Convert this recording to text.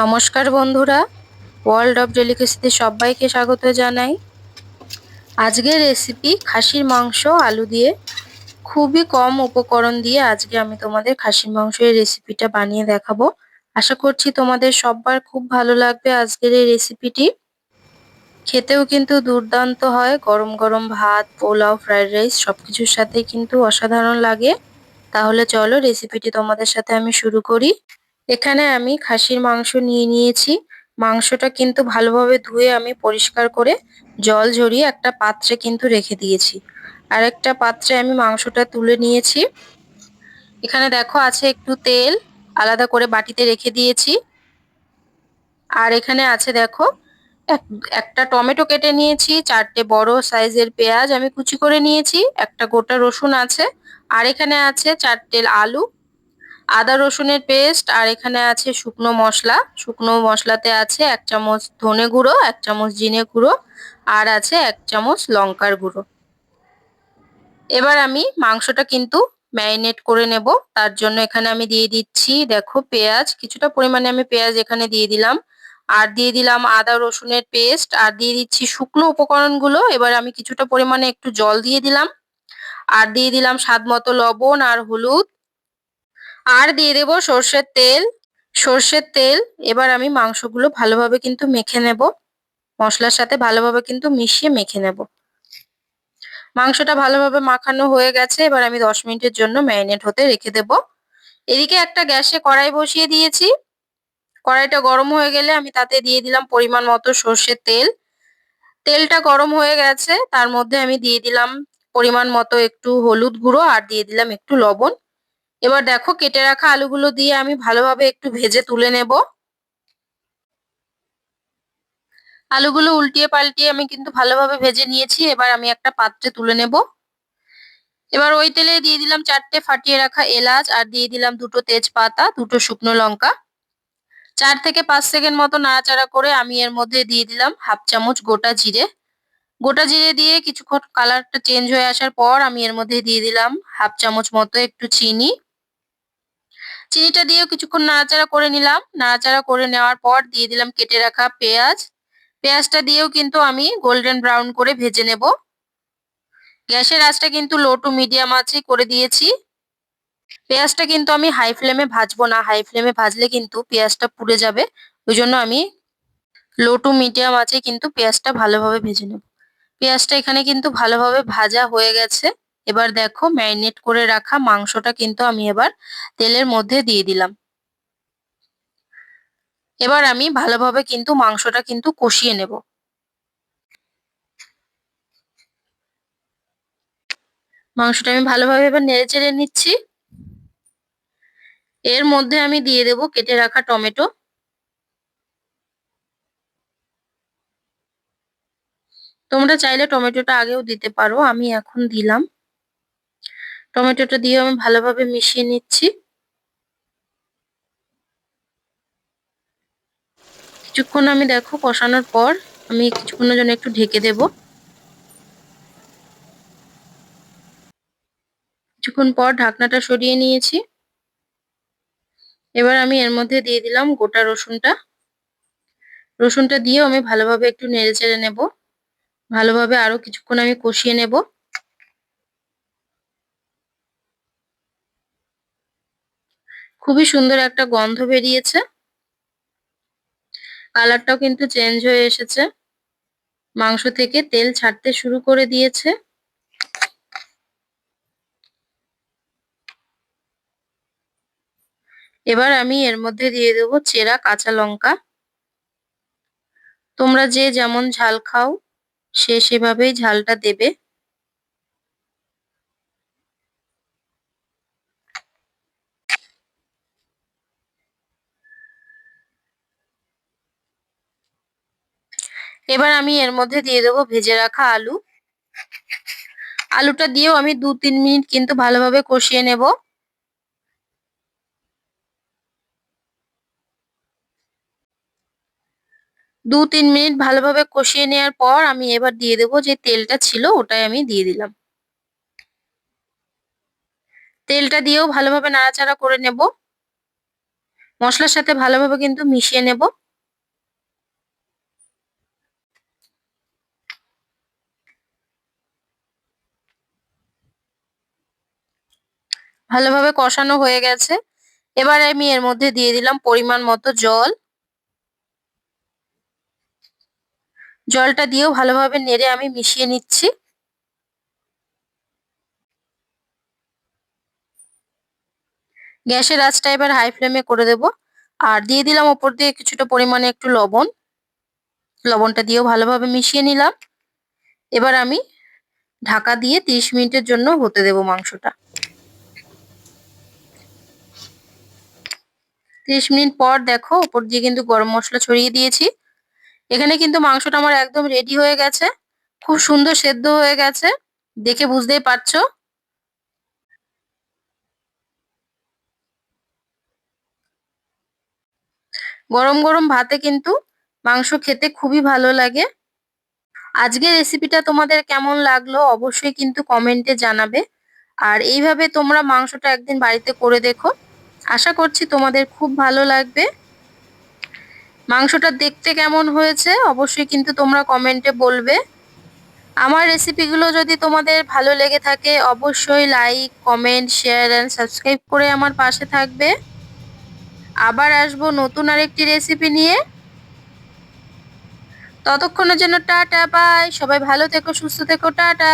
নমস্কার বন্ধুরা world of ডেলিকেসিতে সবাইকে স্বাগত জানাই। আজকের রেসিপি খাসির মাংস আলু দিয়ে। খুবই কম উপকরণ দিয়ে আজকে আমি তোমাদের খাসির মাংসের রেসিপিটা বানিয়ে দেখাবো। আশা করছি তোমাদের সবার খুব ভালো লাগবে আজকের এই রেসিপিটি খেতেও কিন্তু দুর্দান্ত হয়, গরম গরম ভাত, পোলাও ফ্রাইড রাইস সব কিছুর সাথে কিন্তু অসাধারণ লাগে। তাহলে চলো রেসিপিটি তোমাদের সাথে আমি শুরু করি। এখানে আমি খাসির মাংস নিয়ে নিয়েছি। মাংসটা কিন্তু ভালোভাবে ধুয়ে আমি পরিষ্কার করে জল ঝরিয়ে একটা পাত্রে কিন্তু রেখে দিয়েছি। আর একটা পাত্রে আমি মাংসটা তুলে নিয়েছি। এখানে দেখো আছে একটু তেল, আলাদা করে বাটিতে রেখে দিয়েছি। আর এখানে আছে দেখো একটা টমেটো কেটে নিয়েছি, চারটে বড় সাইজের পেঁয়াজ আমি কুচি করে নিয়েছি, একটা গোটা রসুন আছে। আর এখানে আছে চারটে আলু আদা রসুনের পেস্ট আর এখানে আছে শুকনো মশলা। শুকনো মশলাতে আছে এক চামচ ধনে গুঁড়ো, এক চামচ জিনে গুঁড়ো আর আছে এক চামচ লঙ্কার গুঁড়ো। এবার আমি মাংসটা কিন্তু ম্যারিনেট করে নেব। তার জন্য এখানে আমি দিয়ে দিচ্ছি, দেখো, পেঁয়াজ। কিছুটা পরিমাণে আমি পেঁয়াজ এখানে দিয়ে দিলাম। আর দিয়ে দিলাম আদা রসুনের পেস্ট। আর দিয়ে দিচ্ছি শুকনো উপকরণগুলো। এবার আমি কিছুটা পরিমাণে একটু জল দিয়ে দিলাম। আর দিয়ে দিলাম স্বাদ মতো লবণ আর হলুদ। আর দিয়ে দেবো সর্ষের তেল। সর্ষের তেল, এবার আমি মাংসগুলো ভালোভাবে কিন্তু মেখে নেব। মশলার সাথে ভালোভাবে কিন্তু মিশিয়ে মেখে নেব। মাংসটা ভালোভাবে মাখানো হয়ে গেছে, এবার আমি দশ মিনিটের জন্য ম্যারিনেট হতে রেখে দেব। এদিকে একটা গ্যাসে কড়াই বসিয়ে দিয়েছি। কড়াইটা গরম হয়ে গেলে আমি তাতে দিয়ে দিলাম পরিমাণ মতো সর্ষের তেল। তেলটা গরম হয়ে গেছে, তার মধ্যে আমি দিয়ে দিলাম পরিমাণ মতো একটু হলুদ গুঁড়ো আর দিয়ে দিলাম একটু লবণ। এবার দেখো কেটে রাখা আলুগুলো দিয়ে আমি ভালোভাবে একটু ভেজে তুলে নেব। আলুগুলো উল্টিয়ে পাল্টিয়ে আমি কিন্তু ভালোভাবে ভেজে নিয়েছি, এবার আমি একটা পাত্রে তুলে নেব। এবার ওই তেলে দিয়ে দিলাম চারটে ফাটিয়ে রাখা এলাচ, আর দিয়ে দিলাম দুটো তেজপাতা, দুটো শুকনো লঙ্কা। চার থেকে পাঁচ সেকেন্ড মতো নাড়াচাড়া করে আমি এর মধ্যে দিয়ে দিলাম হাফ চামচ গোটা জিরে। গোটা জিরে দিয়ে কিছুক্ষণ কালারটা চেঞ্জ হয়ে আসার পর আমি এর মধ্যে দিয়ে দিলাম হাফ চামচ মতো একটু চিনি। চিনিটা দিয়েও কিছুক্ষণ নাড়াচাড়া করে নিলাম। নাড়াচাড়া করে নেওয়ার পর দিয়ে দিলাম কেটে রাখা পেঁয়াজ। পেঁয়াজটা দিয়েও কিন্তু আমি গোল্ডেন ব্রাউন করে ভেজে নেব। গ্যাসের আঁচটা কিন্তু লো টু মিডিয়াম আছে করে দিয়েছি। পেঁয়াজটা কিন্তু আমি হাই ফ্লেমে ভাজবো না। হাই ফ্লেমে ভাজলে কিন্তু পেঁয়াজটা পুড়ে যাবে। ওই জন্য আমি লো টু মিডিয়াম আছে কিন্তু পেঁয়াজটা ভালোভাবে ভেজে নেব। পেঁয়াজটা এখানে কিন্তু ভালোভাবে ভাজা হয়ে গেছে। এবার দেখো ম্যারিনেট করে রাখা মাংসটা কিন্তু আমি এবার তেলের মধ্যে দিয়ে দিলাম। এবার আমি ভালোভাবে কিন্তু মাংসটা কিন্তু কষিয়ে নেব। মাংসটা আমি ভালোভাবে এবার নেড়ে চেড়ে নিচ্ছি। এর মধ্যে আমি দিয়ে দেব কেটে রাখা টমেটো। তোমরা চাইলে টমেটোটা আগেও দিতে পারো, আমি এখন দিলাম। টমেটোটা দিয়ে আমি ভালোভাবে মিশিয়ে নিচ্ছি। কিছুক্ষণ আমি দেখো কষানোর পর আমি কিছুক্ষণের জন্য একটু ঢেকে দেব। কিছুক্ষণ পর ঢাকনাটা সরিয়ে নিয়েছি। এবার আমি এর মধ্যে দিয়ে দিলাম গোটা রসুনটা। রসুনটা দিয়েও আমি ভালোভাবে একটু নেড়ে চেড়ে নেব। ভালোভাবে আরও কিছুক্ষণ আমি কষিয়ে নেব। খুবই সুন্দর একটা গন্ধ বেরিয়েছে। কালারটাও কিন্তু চেঞ্জ হয়ে এসেছে। মাংস থেকে তেল ছাড়তে শুরু করে দিয়েছে। এবার আমি এর মধ্যে দিয়ে দেব চেরা কাঁচা লঙ্কা। তোমরা যে যেমন ঝাল খাও, সে সেভাবেই ঝালটা দেবে। এবার আমি এর মধ্যে দিয়ে দেবো ভেজে রাখা আলু। আলুটা দিয়েও আমি দু তিন মিনিট কিন্তু ভালোভাবে কষিয়ে নেব। দু তিন মিনিট ভালোভাবে কষিয়ে নেওয়ার পর আমি এবার দিয়ে দেবো যে তেলটা ছিল ওটাই আমি দিয়ে দিলাম। তেলটা দিয়েও ভালোভাবে নাড়াচাড়া করে নেব। মশলার সাথে ভালোভাবে কিন্তু মিশিয়ে নেব। ভালোভাবে কষানো হয়ে গেছে। এবার আমি এর মধ্যে দিয়ে দিলাম পরিমাণ মতো জল। জলটা দিয়েও ভালোভাবে নেড়ে আমি মিশিয়ে নিচ্ছি। গ্যাসের আঁচটা এবার হাই ফ্লেমে করে দেব। আর দিয়ে দিলাম ওপর দিয়ে কিছুটা পরিমাণে একটু লবণ। লবণটা দিয়েও ভালোভাবে মিশিয়ে নিলাম। এবার আমি ঢাকা দিয়ে 30 মিনিটের জন্য হতে দেব মাংসটা। 30 মিনিট পর দেখো ওপর দিয়ে কিন্তু গরম মশলা ছড়িয়ে দিয়েছি। এখানে কিন্তু মাংসটা আমার একদম রেডি হয়ে গেছে। খুব সুন্দর সেদ্ধ হয়ে গেছে। দেখে বুঝতেই পারছ? গরম গরম ভাতে কিন্তু মাংস খেতে খুবই ভালো লাগে। আজকের রেসিপিটা তোমাদের কেমন লাগল অবশ্যই কিন্তু কমেন্টে জানাবে। আর এইভাবে তোমরা মাংসটা একদিন বাড়িতে করে দেখো। আশা করছি তোমাদের খুব ভালো লাগবে। মাংসটা দেখতে কেমন হয়েছে অবশ্যই কিন্তু তোমরা কমেন্টে বলবে। আমার রেসিপিগুলো যদি তোমাদের ভালো লেগে থাকে অবশ্যই like, comment, share and subscribe করে আমার পাশে থাকবে। আবার আসব নতুন আরেকটি রেসিপি নিয়ে। ততক্ষণের জন্য টাটা বাই সবাই ভালো থেকো, সুস্থ থেকো, টাটা।